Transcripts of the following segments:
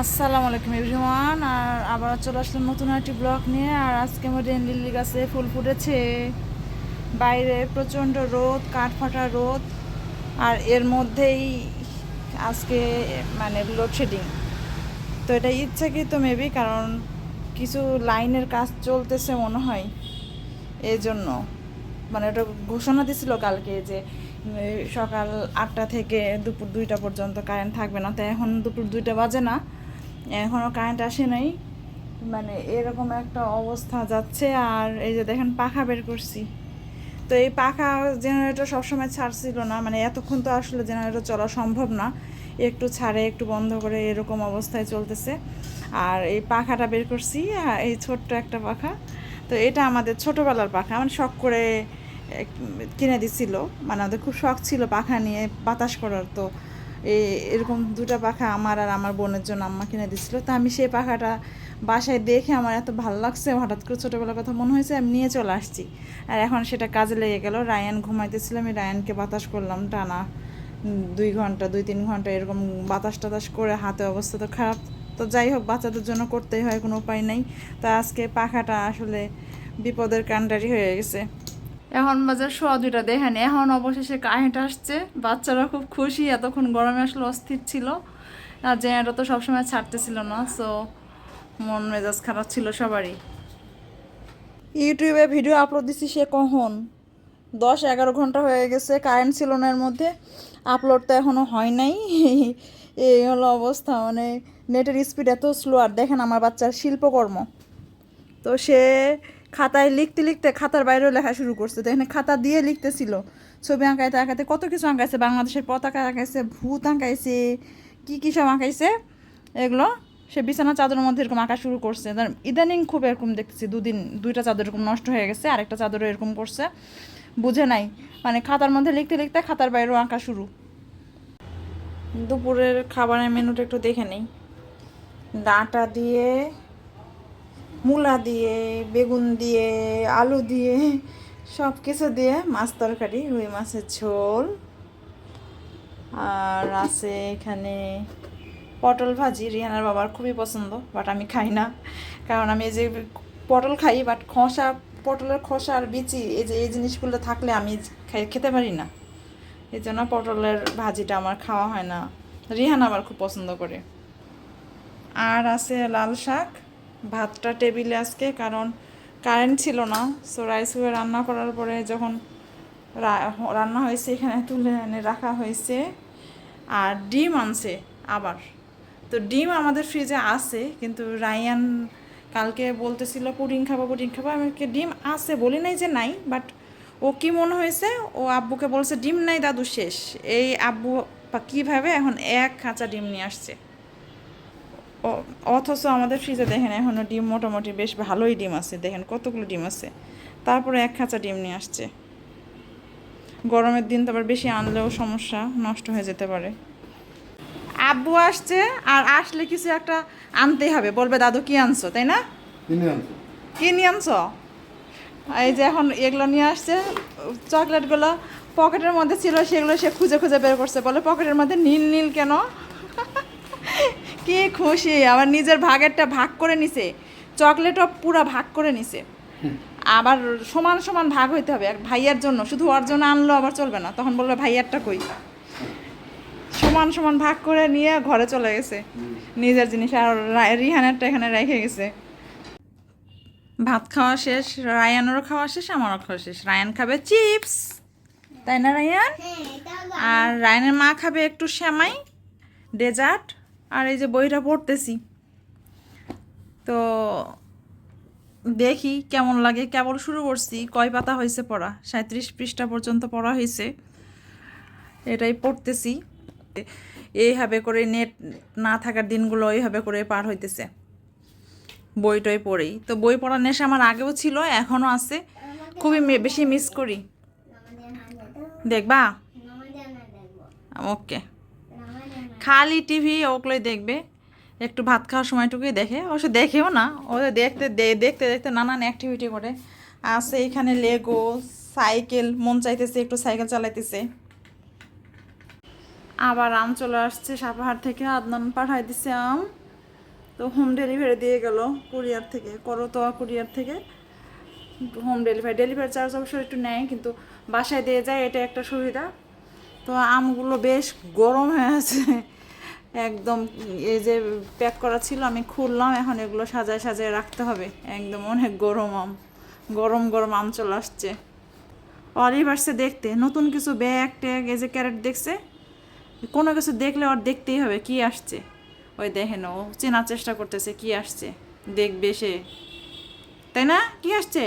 আসসালামু আলাইকুম এভরিওয়ান, আর আবার চলে আসলাম নতুন একটি ব্লগ নিয়ে, আর আজকে আমার লিলি গাছে ফুল ফুটেছে। বাইরে প্রচণ্ড রোদ, কাঠ ফাটা রোদ, আর এর মধ্যেই আজকে মানে লোডশেডিং তো এটা ইচ্ছাকৃত মেবি কারণ কিছু লাইনের কাজ চলতেছে মনে হয় এই জন্য মানে ওটা ঘোষণা দিছিল কালকে যে, সকাল আটটা থেকে দুপুর দুইটা পর্যন্ত কারেন্ট থাকবে না, তো এখন দুপুর দুইটা বাজে না। এখনও কারেন্ট আসে নাই। মানে এরকম একটা অবস্থা যাচ্ছে আর এই যে দেখেন পাখা বের করছি। তো এই পাখা জেনারেটর সবসময় ছাড়ছিল না মানে এতক্ষণ তো আসলে জেনারেটর চলা সম্ভব না। একটু ছাড়ে, একটু বন্ধ করে এরকম অবস্থায় চলতেছে। আর এই পাখাটা বের করছি এই ছোট্ট একটা পাখা। তো এটা আমাদের ছোটোবেলার পাখা মানে শখ করে কিনে দিছিল। মানে আমাদের খুব শখ ছিল পাখা নিয়ে বাতাস করার, তো এরকম দুটো পাখা আমার আর আমার বোনের জন্য আম্মা কিনে দিছিল। তো আমি সেই পাখাটা বাসায় দেখে আমার এত ভালো লাগছে, হঠাৎ করে ছোটোবেলার কথা মনে হয়েছে, আমি নিয়ে চলে আসছি। আর এখন সেটা কাজে লেগে গেল। রায়ান ঘুমাইতেছিল, আমি রায়ানকে বাতাস করলাম টানা দুই ঘণ্টা, দুই তিন ঘণ্টা এরকম বাতাস টাতাস করে হাতে অবস্থা তো খারাপ। তো যাই হোক, বাচ্চাদের জন্য করতেই হয়, কোনো উপায় নেই। তো আজকে পাখাটা আসলে বিপদের কান্ডারি হয়ে গেছে। এখন বাজার সোয়া দুইটা দেখেন এখন অবশেষে কারেন্ট আসছে, বাচ্চারা খুব খুশি, এতক্ষণ গরমে আসলে অস্থির ছিল, আর জেনারেটর তো সবসময় ছাড়তেছিল না সো মন মেজাজ খারাপ ছিল সবারই। ইউটিউবে ভিডিও আপলোড দিছি সে কখন? দশ, এগারো ঘণ্টা হয়ে গেছে কারেন্ট ছিল না এর মধ্যে আপলোড তো এখনও হয় নাই। এই হলো অবস্থা মানে নেটের স্পিড এত স্লো আর দেখেন আমার বাচ্চার শিল্পকর্ম। তো সে খাতায় লিখতে লিখতে খাতার বাইরেও লেখা শুরু করছে। তো এখানে খাতা দিয়ে লিখতেছিল। ছবি আঁকাইতে আঁকাইতে কত কিছু আঁকাইছে? বাংলাদেশের পতাকা আঁকাইছে, ভূত আঁকাইছে, কী কী সব আঁকাইছে? এগুলো সে বিছানা চাদরের মধ্যে এরকম আঁকা শুরু করছে। ইদানিং খুব এরকম দেখতেছি, দুদিন, দুইটা চাদর এরকম নষ্ট হয়ে গেছে, আরেকটা চাদরও এরকম করছে। বুঝে নাই। মানে খাতার মধ্যে লিখতে লিখতে খাতার বাইরেও আঁকা শুরু। দুপুরের খাবারের মেনুটা একটু দেখে নেই। ডাঁটা দিয়ে মূলা দিয়ে, বেগুন দিয়ে, আলু দিয়ে, সব কিছু দিয়ে মাছ তরকারি, রুই মাছের ঝোল। আর আছে এখানে পটল ভাজি। রিহানার বাবার খুবই পছন্দ বাট আমি খাই না। কারণ আমি এই যে পটল খাই বাট খোসা, পটলের খোসা আর বিচি, এই যে, এই জিনিসগুলো থাকলে আমি খেতে পারি না। এই জন্য পটলের ভাজিটা আমার খাওয়া হয় না। রিহান আবার খুব পছন্দ করে। আর আছে লাল শাক। ভাতটা টেবিলে আজকে, কারণ কারেন্ট ছিল না। সো রাইস কুকার রান্না করার পরে যখন রান্না হয়েছে, এখানে তুলে এনে রাখা হয়েছে। আর ডিম আনছে আবার। তো ডিম আমাদের ফ্রিজে আছে, কিন্তু রায়ান কালকে বলতেছিল, পুডিং খাব পুডিং খাব। আমি ওকে ডিম আছে। বলি নাই যে নাই বাট ও কি মনে হয়েছে? ও আব্বুকে বলছে, ডিম নাই, দাদু, শেষ। এই আব্বু কীভাবে এখন এক খাঁচা ডিম নিয়ে আসছে। অথচ আমাদের ফ্রিজে দেখেন এখনও ডিম মোটামুটি বেশ ভালোই ডিম আছে। দেখেন কতগুলো ডিম আছে। তারপরে এক খাঁচা ডিম নিয়ে আসছে। গরমের দিন তো আবার বেশি আনলেও সমস্যা নষ্ট হয়ে যেতে পারে। আব্বু আসছে আর আসলে কিছু একটা আনতেই হবে। বলবে দাদু কি আনছো? তাই না? কি নিয়ে আনছো? এই যে এখন এগুলো নিয়ে আসছে। চকলেটগুলো পকেটের মধ্যে ছিল সেগুলো সে খুঁজে খুঁজে বের করছে। বলে পকেটের মধ্যে নীল নীল কেন? কি খুশি আবার নিজের ভাগেরটা ভাগ করে নিছে। চকলেটও পুরো ভাগ করে নিছে। আবার সমান সমান ভাগ হইতে হবে এক ভাইয়ার জন্য। শুধু ওর জন্য আনলো আবার চলবে না। তখন বলল ভাইয়ারটা কই? সমান সমান ভাগ করে নিয়ে ঘরে চলে গেছে। নিজের জিনিস আর রিহানেরটা এখানে রেখে গেছে। ভাত খাওয়া শেষ রায়ানেরও খাওয়া শেষ আমারও খাওয়া শেষ। রায়ান খাবে চিপস। তাই না রায়ান? আর রায়ানের মা খাবে একটু শ্যামাই ডেজার্ট। আর এই যে বইটা পড়তেছি। তো দেখি কেমন লাগে। কেবল শুরু করছি। কয় পাতা হয়েছে পড়া? সাঁত্রিশ পৃষ্ঠা পর্যন্ত পড়া হয়েছে। এটাই পড়তেছি। এইভাবে করে নেট না থাকার দিনগুলো এইভাবে করে পার হইতেছে। বই টই পড়েই তো বই পড়ার নেশা আমার আগেও ছিল এখনও আছে। খুবই বেশি মিস করি। দেখবা? ওকে। খালি টিভি ওগুলোই দেখবে। একটু ভাত খাওয়ার সময়টুকুই দেখে। অবশ্য দেখেও না। ওদের দেখতে দেখতে দেখতে নানান অ্যাক্টিভিটি করে। আছে এখানে লেগো সাইকেল মন চাইতেছে একটু সাইকেল চালাইতেছে। আবার আম চলে আসছে সাপাহার থেকে। আদনান পাঠাই দিছে আম। তো হোম ডেলিভারি দিয়ে গেল কুরিয়ার থেকে। করতোয়া কুরিয়ার থেকে। হোম ডেলিভারি ডেলিভারি চার্জ অবশ্য একটু নেয়, কিন্তু বাসায় দিয়ে যায়, এটা একটা সুবিধা। তো আমগুলো বেশ গরম হয়ে আছে। একদম এই যে প্যাক করা ছিল, আমি খুললাম, এখন এগুলো সাজায় সাজায় রাখতে হবে। একদম অনেক গরম আম, গরম গরম আম চলে আসছে। অলিভ আসছে দেখতে, নতুন কিছু ব্যাগ ট্যাগ এই যে ক্যারেট দেখছে, কোনো কিছু দেখলে ওর দেখতেই হবে কি আসছে। ওই দেখেন ও, চেনার চেষ্টা করতেছে কি আসছে, দেখবে সে। তাই না? কি আসছে?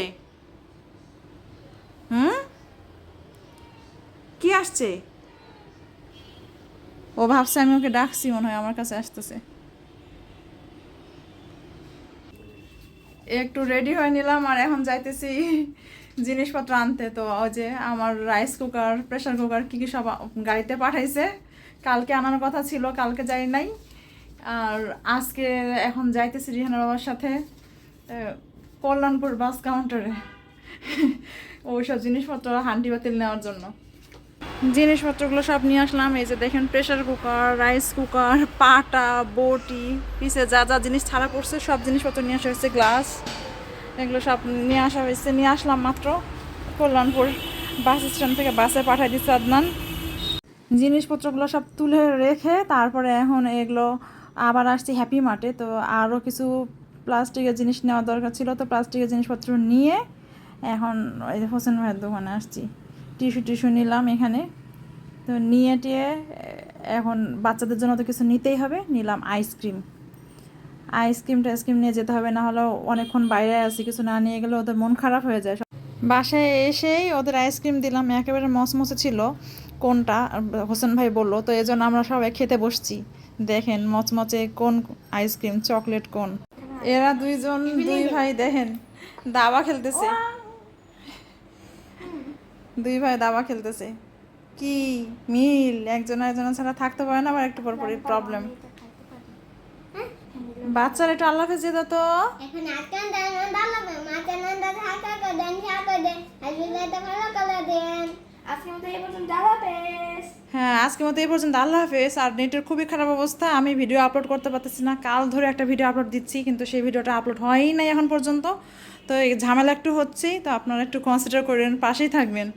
হুম? কি আসছে? ও ভাবছে আমি ওকে ডাকছি, মনে হয় আমার কাছে আসতেছে। একটু রেডি হয়ে নিলাম আর এখন যাইতেছি জিনিসপত্র আনতে। তো ওই যে আমার রাইস কুকার প্রেশার কুকার কী কী সব গাড়িতে পাঠাইছে। কালকে আনার কথা ছিল, কালকে যাই নাই। আর আজকে এখন যাইতেছি রিহানা বাবার সাথে কল্যাণপুর বাস কাউন্টারে ওইসব জিনিসপত্র হান্ডি বাতিল নেওয়ার জন্য। জিনিসপত্রগুলো সব নিয়ে আসলাম, এই যে দেখেন প্রেশার কুকার রাইস কুকার পাটা, বটি পিসে যা যা জিনিস ছাড়া পড়ছে, সব জিনিসপত্র নিয়ে আসা হয়েছে গ্লাস এগুলো সব নিয়ে আসা হয়েছে, নিয়ে আসলাম মাত্র কল্যাণপুর বাস স্ট্যান্ড থেকে বাসে পাঠিয়ে দিচ্ছে আদনান। জিনিসপত্রগুলো সব তুলে রেখে তারপরে এখন এগুলো আবার আসছি হ্যাপি মার্টে তো আরও কিছু প্লাস্টিকের জিনিস নেওয়া দরকার ছিল, তো প্লাস্টিকের জিনিসপত্র নিয়ে এখন হোসেন ভাইয়ের দোকানে আসছি। টিস্যু টিস্যু নিলাম এখানে। তো নিয়ে টিয়ে এখন বাচ্চাদের জন্য তো কিছু নিতেই হবে নিলাম আইসক্রিম আইসক্রিম টাইসক্রিম নিয়ে যেতে হবে না হলেও অনেকক্ষণ বাইরে আছি কিছু না নিয়ে গেলে ওদের মন খারাপ হয়ে যায়। বাসায় এসেই ওদের আইসক্রিম দিলাম একেবারে মসমসে ছিল কোনটা হোসেন ভাই বলল তো এই জন্য আমরা সবাই খেতে বসছি। দেখেন মচমচে কোন আইসক্রিম চকলেট কোন। এরা দুইজন দুই ভাই দেখেন দাবা খেলতেছে। দুই ভাই দাবা খেলতেছে। কি মিল? একজন একজনের ছাড়া থাকতে পারে না আবার একটু পর পরই প্রবলেম বাচ্চারা একটু আল্লাহ হাফেজ দাও তো। দেন আজকে মতো এই পর্যন্ত আল্লাহ হাফেজ। হ্যাঁ আজকের মতো এই পর্যন্ত আল্লাহ হাফেজ। আর নেটের খুবই খারাপ অবস্থা আমি ভিডিও আপলোড করতে পারতেছি না। কাল ধরে একটা ভিডিও আপলোড দিচ্ছি কিন্তু সেই ভিডিওটা আপলোড হয়ই নাই এখন পর্যন্ত। তো এই ঝামেলা একটু হচ্ছেই তো আপনারা একটু কনসিডার করেন পাশেই থাকবেন।